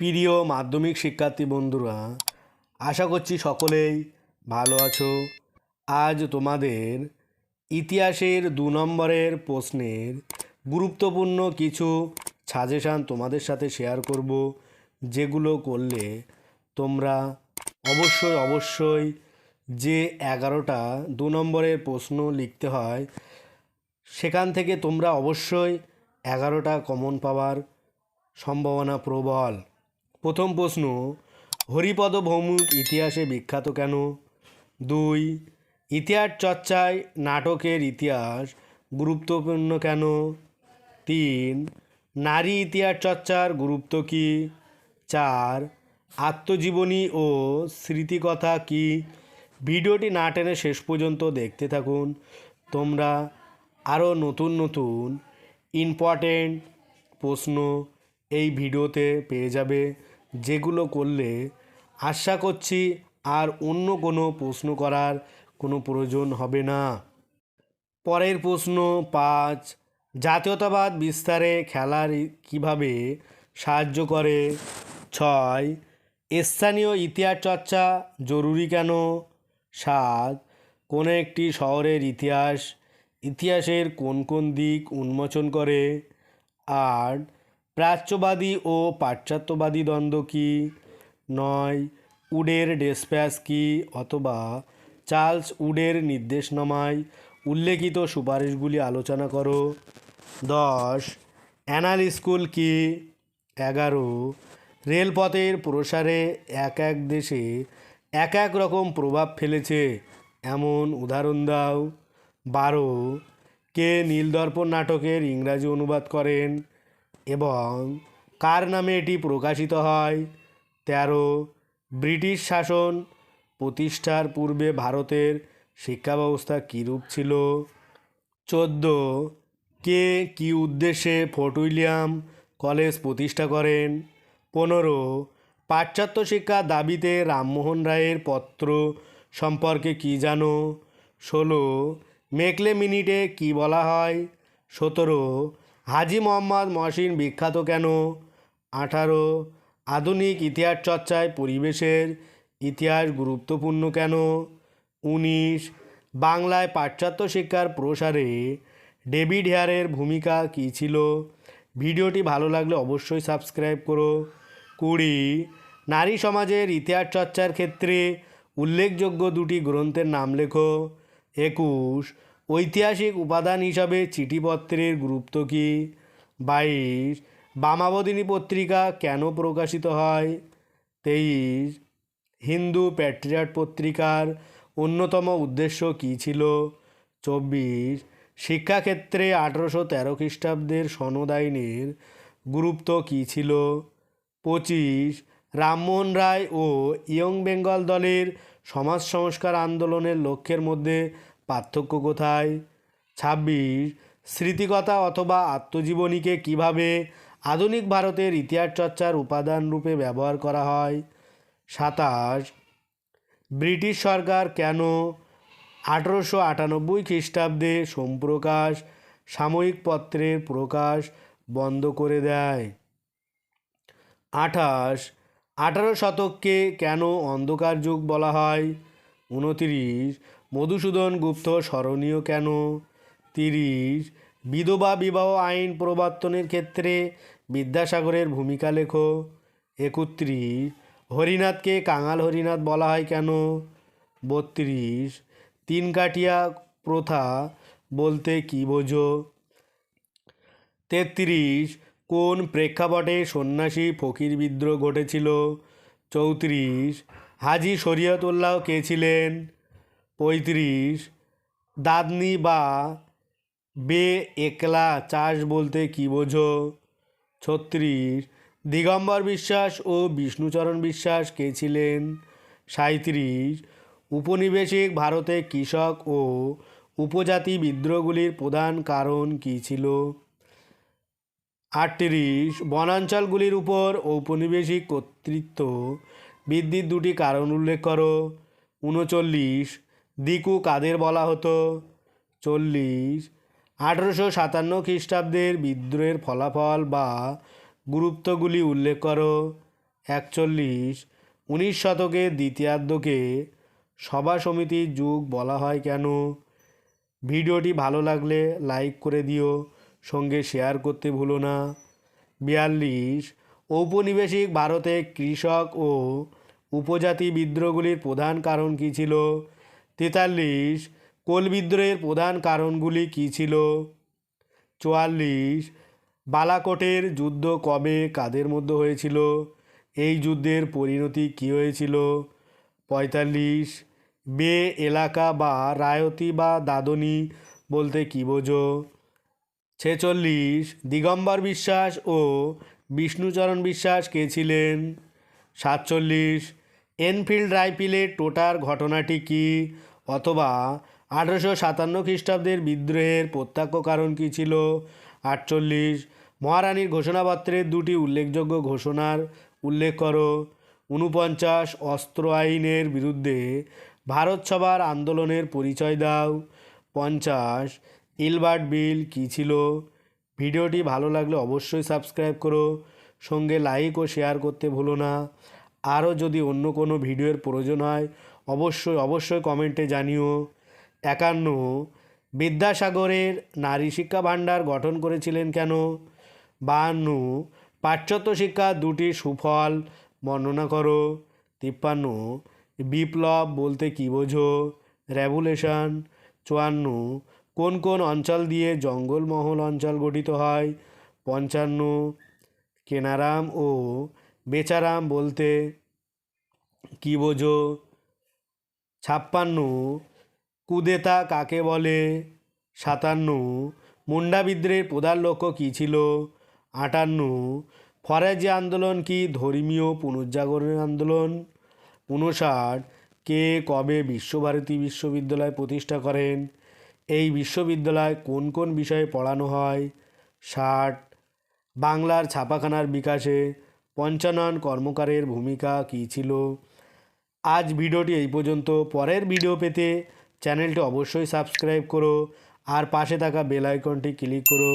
প্রিয় মাধ্যমিক শিক্ষার্থী বন্ধুরা, আশা করছি সকলেই ভালো আছো। আজ তোমাদের ইতিহাসের দু নম্বরের প্রশ্নের গুরুত্বপূর্ণ কিছু সাজেশান তোমাদের সাথে শেয়ার করব, যেগুলো করলে তোমরা অবশ্যই অবশ্যই যে এগারোটা দু নম্বরের প্রশ্ন লিখতে হয়, সেখান থেকে তোমরা অবশ্যই এগারোটা কমন পাওয়ার সম্ভাবনা প্রবল। প্রথম প্রশ্ন, হরিপদ ভৌমিক ইতিহাসে বিখ্যাত কেন? দুই, ইতিহাস চর্চায় নাটকের ইতিহাস গুরুত্বপূর্ণ কেন? তিন, নারী ইতিহাস চর্চার গুরুত্ব কী? চার, আত্মজীবনী ও স্মৃতিকথা কী? ভিডিওটি না টেনে শেষ পর্যন্ত দেখতে থাকুন। তোমরা আরও নতুন নতুন, ইম্পর্টেন্ট প্রশ্ন এই ভিডিওতে পেয়ে যাবে। যেগুলো করলে আশা করছি আর অন্য কোনো প্রশ্ন করার কোনো প্রয়োজন হবে না। পরের প্রশ্ন পাঁচ, জাতীয়তাবাদ বিস্তারে খেলার কীভাবে সাহায্য করে? ছয়, স্থানীয় ইতিহাস চর্চা জরুরি কেন? সাত, কোনো একটি শহরের ইতিহাস, ইতিহাসের কোন কোন দিক উন্মোচন করে? আট প্রাচ্যবাদী ও পাশ্চাত্যবাদী দ্বন্দ্ব কি? নয়, উডের ডেসপ্যাস কী? অথবা চার্লস উডের নির্দেশনামায় উল্লেখিত সুপারিশগুলি আলোচনা করো। দশ, অ্যানাল স্কুল কি? এগারো, রেলপথের প্রসারে এক এক দেশে এক এক রকম প্রভাব ফেলেছে, এমন উদাহরণ দাও। বারো, কে নীলদর্পণ নাটকের ইংরাজি অনুবাদ করেন? এবং কার নামে এটি প্রকাশিত হয়? তেরো, ব্রিটিশ শাসন প্রতিষ্ঠার পূর্বে ভারতের শিক্ষা ব্যবস্থা কীরূপ ছিল? চোদ্দ, কে কী উদ্দেশ্যে ফোর্ট উইলিয়াম কলেজ প্রতিষ্ঠা করেন? পনেরো, পাশ্চাত্য শিক্ষার দাবিতে রামমোহন রায়ের পত্র সম্পর্কে কী জানো? ষোলো মেকলে মিনিটে কী বলা হয়? সতেরো হাজি মোহাম্মদ মহসিন বিখ্যাত কেন? আঠারো। আধুনিক ইতিহাস চর্চায় পরিবেশের ইতিহাস গুরুত্বপূর্ণ কেন? উনিশ। বাংলায় পাশ্চাত্য শিক্ষার প্রসারে ডেভিড হেয়ারের ভূমিকা কী ছিল? ভিডিওটি ভালো লাগলে অবশ্যই সাবস্ক্রাইব করো। কুড়ি। নারী সমাজের ইতিহাস চর্চার ক্ষেত্রে উল্লেখযোগ্য দুটি গ্রন্থের নাম লেখো। একুশ। ঐতিহাসিক উপাদান হিসাবে চিঠিপত্রের গুরুত্ব কী? বাইশ বামাবদিনী পত্রিকা কেন প্রকাশিত হয়? তেইশ, হিন্দু প্যাট্রিয়ট পত্রিকার অন্যতম উদ্দেশ্য কী ছিল? চব্বিশ, শিক্ষাক্ষেত্রে আঠেরোশো তেরো খ্রিস্টাব্দের সনদ আইনের গুরুত্ব কী ছিল? পঁচিশ, রামমোহন রায় ও ইয়ং বেঙ্গল দলের সমাজ সংস্কার আন্দোলনের লক্ষ্যের মধ্যে পার্থক্য কোথায়? ছাব্বিশ, স্মৃতিকথা অথবা আত্মজীবনীকে কীভাবে আধুনিক ভারতের ইতিহাস চর্চার উপাদান রূপে ব্যবহার করা হয়? সাতাশ, ব্রিটিশ সরকার কেন আঠেরোশো আটানব্বই খ্রিস্টাব্দে সোমপ্রকাশ সাময়িক পত্রের প্রকাশ বন্ধ করে দেয়? আঠাশ, আঠারো শতককে কেন অন্ধকার যুগ বলা হয়? উনতিরিশ মধুসূদন গুপ্ত, স্মরণীয় কেন? তিরিশ, বিধবা বিবাহ আইন প্রবর্তনের ক্ষেত্রে বিদ্যাসাগরের ভূমিকা লেখো। একত্রিশ, হরিনাথকে কাঙাল হরিনাথ বলা হয় কেন? বত্রিশ, তিন কাটিয়া প্রথা বলতে কী বোঝো? তেত্রিশ, কোন প্রেক্ষাপটে সন্ন্যাসী ফকির বিদ্রোহ ঘটেছিল? চৌত্রিশ, হাজি শরীয়তুল্লাহ কে ছিলেন? পঁয়ত্রিশ। দাদনি বা বে একলা চাষ বলতে কী বোঝো? ছত্রিশ। দিগম্বর বিশ্বাস ও বিষ্ণুচরণ বিশ্বাস কে ছিলেন? সাঁত্রিশ উপনিবেশিক ভারতে কৃষক ও উপজাতি বিদ্রোহগুলির প্রধান কারণ কী ছিল? আটত্রিশ। বনাঞ্চলগুলির উপর ঔপনিবেশিক কর্তৃত্ব। বৃদ্ধির দুটি কারণ উল্লেখ করো। উনচল্লিশ। দিকু কাদের বলা হতো? চল্লিশ, আঠেরোশো সাতান্ন খ্রিস্টাব্দের বিদ্রোহের ফলাফল বা গুরুত্বগুলি উল্লেখ করো। একচল্লিশ, উনিশ শতকের দ্বিতীয়ার্ধকে সভা সমিতির যুগ বলা হয় কেন? ভিডিওটি ভালো লাগলে লাইক করে দিও, সঙ্গে শেয়ার করতে ভুলো না। বিয়াল্লিশ, ঔপনিবেশিক ভারতে কৃষক ও উপজাতি বিদ্রোহগুলির প্রধান কারণ কী ছিল? তেতাল্লিশ, কোল বিদ্রোহের প্রধান কারণগুলি কী ছিল? চুয়াল্লিশ, বালাকোটের যুদ্ধ কবে কাদের মধ্যে হয়েছিল? এই যুদ্ধের পরিণতি কী হয়েছিল? পঁয়তাল্লিশ, বে এলাকা বা রায়তি বা দাদনি বলতে কী বোঝো? ছেচল্লিশ, দিগম্বর বিশ্বাস ও বিষ্ণুচরণ বিশ্বাস কে ছিলেন? সাতচল্লিশ এনফিল্ড রাইফেলের টোটার ঘটনাটি কি? অথবা আঠেরোশো সাতান্ন খ্রিস্টাব্দের বিদ্রোহের প্রত্যক্ষ কারণ কী ছিল? আটচল্লিশ, মহারানীর ঘোষণাপত্রের দুটি উল্লেখযোগ্য ঘোষণার উল্লেখ করো। উনপঞ্চাশ, অস্ত্র আইনের বিরুদ্ধে ভারত সভার আন্দোলনের পরিচয় দাও। পঞ্চাশ ইলবার্ট বিল কী ছিল? ভিডিওটি ভালো লাগলে অবশ্যই সাবস্ক্রাইব করো। সঙ্গে লাইক ও শেয়ার করতে ভুলো না। আরও যদি অন্য কোনো ভিডিওর প্রয়োজন হয়, অবশ্যই অবশ্যই কমেন্টে জানিও। একান্ন, বিদ্যাসাগরের নারী শিক্ষা ভাণ্ডার গঠন করেছিলেন কেন? বাহান্ন, পাশ্চাত্য শিক্ষা দুটি সুফল বর্ণনা করো। তিপ্পান্ন, বিপ্লব বলতে কী বোঝো? রেভুলেশন। চুয়ান্ন, কোন কোন অঞ্চল দিয়ে জঙ্গলমহল অঞ্চল গঠিত হয়? পঞ্চান্ন, কেনারাম ও বেচারাম বলতে, কী বোঝো? ছাপ্পান্ন, কুদেতা কাকে বলে? সাতান্ন মুন্ডাবিদ্রের প্রধান লক্ষ্য কী ছিল? আটান্ন, ফরাজি আন্দোলন কি ধর্মীয় পুনর্জাগরণের আন্দোলন? উনষাট, কে কবে বিশ্বভারতী বিশ্ববিদ্যালয় প্রতিষ্ঠা করেন? এই বিশ্ববিদ্যালয় কোন কোন বিষয়ে পড়ানো হয়? ষাট, বাংলার ছাপাখানার বিকাশে পঞ্চানন কর্মকারের ভূমিকা কী ছিল? আজ ভিডিওটি এই পর্যন্ত। পরের ভিডিও পেতে চ্যানেলটি অবশ্যই সাবস্ক্রাইব করো আর পাশে থাকা বেল আইকনটি ক্লিক করো।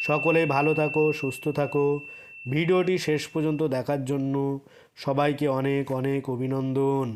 সকলে ভালো থাকো, সুস্থ থাকো। ভিডিওটি শেষ পর্যন্ত দেখার জন্য সবাইকে অনেক অনেক অভিনন্দন।